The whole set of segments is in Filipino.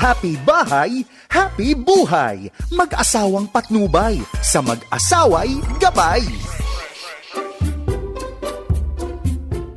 Happy bahay, happy buhay. Mag-asawang patnubay, sa mag-asaway gabay.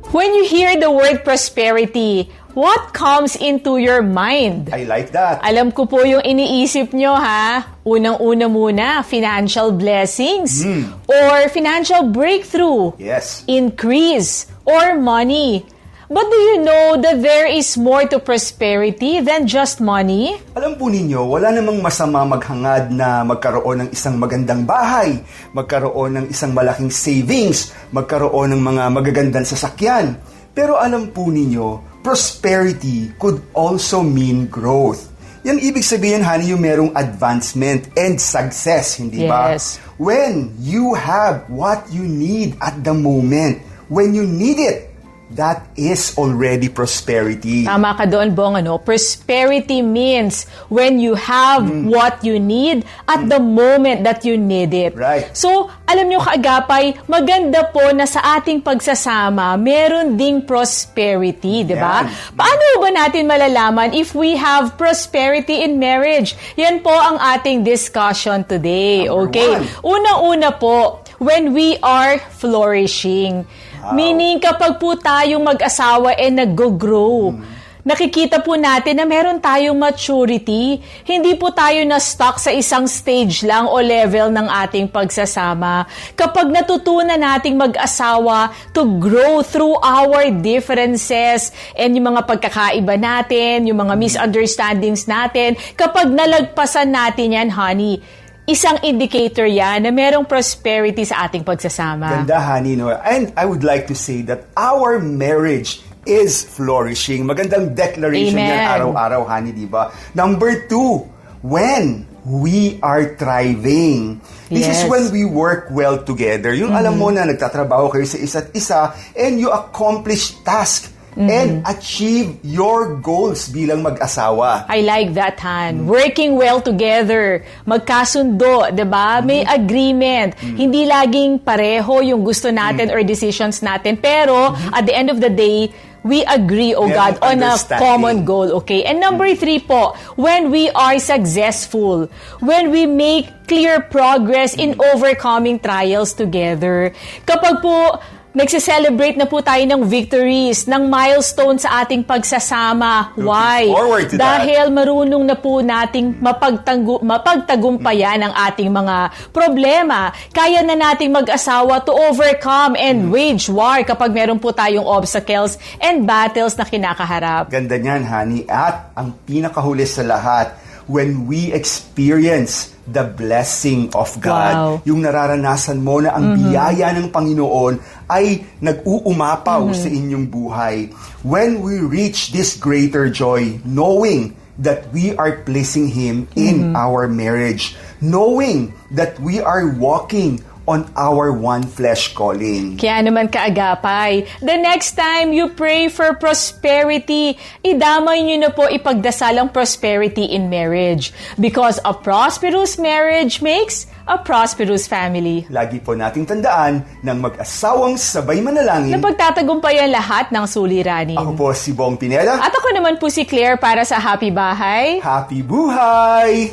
When you hear the word prosperity, what comes into your mind? I like that. Alam ko po yung iniisip nyo ha. Unang-una muna, financial blessings or financial breakthrough, Yes. increase or money. But do you know that there is more to prosperity than just money? Alam po ninyo, wala namang masama maghangad na magkaroon ng isang magandang bahay, magkaroon ng isang malaking savings, magkaroon ng mga magagandang sasakyan. Pero alam po ninyo, prosperity could also mean growth. Yan ibig sabihin, honey, yung merong advancement and success, hindi ba? Yes. When you have what you need at the moment, when you need it, that is already prosperity. Tama ka doon, Bong. Ano? Prosperity means when you have what you need at the moment that you need it. Right. So, alam nyo kaagapay, maganda po na sa ating pagsasama, meron ding prosperity, di ba? Yan. Paano ba natin malalaman if we have prosperity in marriage? Yan po ang ating discussion today. Number okay? Unang-una po, when we are flourishing. Meaning kapag po tayong mag-asawa eh nag-grow. Nakikita po natin na meron tayong maturity. Hindi po tayo na stuck sa isang stage lang o level ng ating pagsasama. Kapag natutunan nating mag-asawa to grow through our differences and yung mga pagkakaiba natin, yung mga misunderstandings natin, kapag nalagpasan natin yan, honey, isang indicator yan na merong prosperity sa ating pagsasama. Ganda, honey, no? And I would like to say that our marriage is flourishing. Magandang declaration Amen. yan araw-araw, honey, di ba? Number two, when we are thriving. This is Yes. when we work well together. Yung alam mo na nagtatrabaho kayo sa isa't isa and you accomplish task and achieve your goals bilang mag-asawa. I like that, Han. Working well together. Magkasundo, 'di ba? May agreement. Hindi laging pareho yung gusto natin or decisions natin. Pero, at the end of the day, we agree, oh Merong God, on a common goal, okay? And number three po, when we are successful, when we make clear progress in overcoming trials together, kapag po Nagse-celebrate na po tayo ng victories, ng milestone sa ating pagsasama. Why? to that. Dahil marunong na po nating mapagtanggu- mapagtagumpayan ang ating mga problema. Kaya na nating mag-asawa to overcome and wage war kapag meron po tayong obstacles and battles na kinakaharap. Ganda niyan, honey. At ang pinakahuli sa lahat, when we experience the blessing of God, Wow. yung nararanasan mo na ang biyaya ng Panginoon ay nag-uumapaw sa inyong buhay. When we reach this greater joy, knowing that we are pleasing Him in our marriage, knowing that we are walking on our one flesh calling. Kaya naman kaagapay, the next time you pray for prosperity, idamay nyo na po ipagdasal ang prosperity in marriage. Because a prosperous marriage makes a prosperous family. Lagi po nating tandaan ng mag-asawang sabay manalangin. Na pagtatagumpayan lahat ng suliranin. Ako po si Bong Pineda. At ako naman po si Claire para sa Happy Bahay. Happy buhay!